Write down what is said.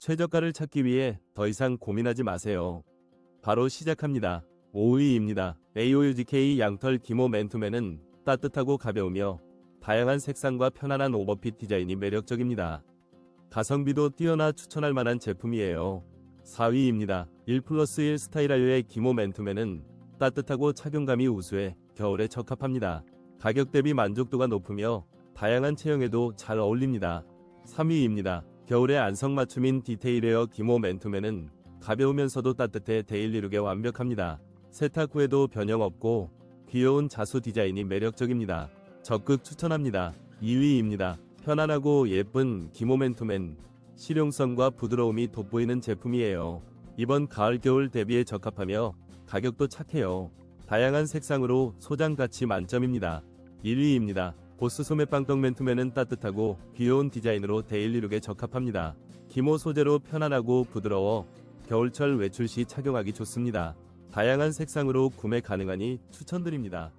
최저가를 찾기 위해 더 이상 고민하지 마세요. 바로 시작합니다. 5위입니다. AOUGK 양털 기모 맨투맨은 따뜻하고 가벼우며 다양한 색상과 편안한 오버핏 디자인이 매력적입니다. 가성비도 뛰어나 추천할 만한 제품이에요. 4위입니다. 1 플러스 1 스타일하유의 기모 맨투맨은 따뜻하고 착용감이 우수해 겨울에 적합합니다. 가격 대비 만족도가 높으며 다양한 체형에도 잘 어울립니다. 3위입니다. 겨울에 안성맞춤인 디테일웨어 기모 맨투맨은 가벼우면서도 따뜻해 데일리룩에 완벽합니다. 세탁 후에도 변형 없고 귀여운 자수 디자인이 매력적입니다. 적극 추천합니다. 2위입니다. 편안하고 예쁜 기모 맨투맨 실용성과 부드러움이 돋보이는 제품이에요. 이번 가을 겨울 대비에 적합하며 가격도 착해요. 다양한 색상으로 소장 가치 만점입니다. 1위입니다. 보스 소매빵 떡 맨투맨은 따뜻하고 귀여운 디자인으로 데일리룩에 적합합니다. 기모 소재로 편안하고 부드러워 겨울철 외출 시 착용하기 좋습니다. 다양한 색상으로 구매 가능하니 추천드립니다.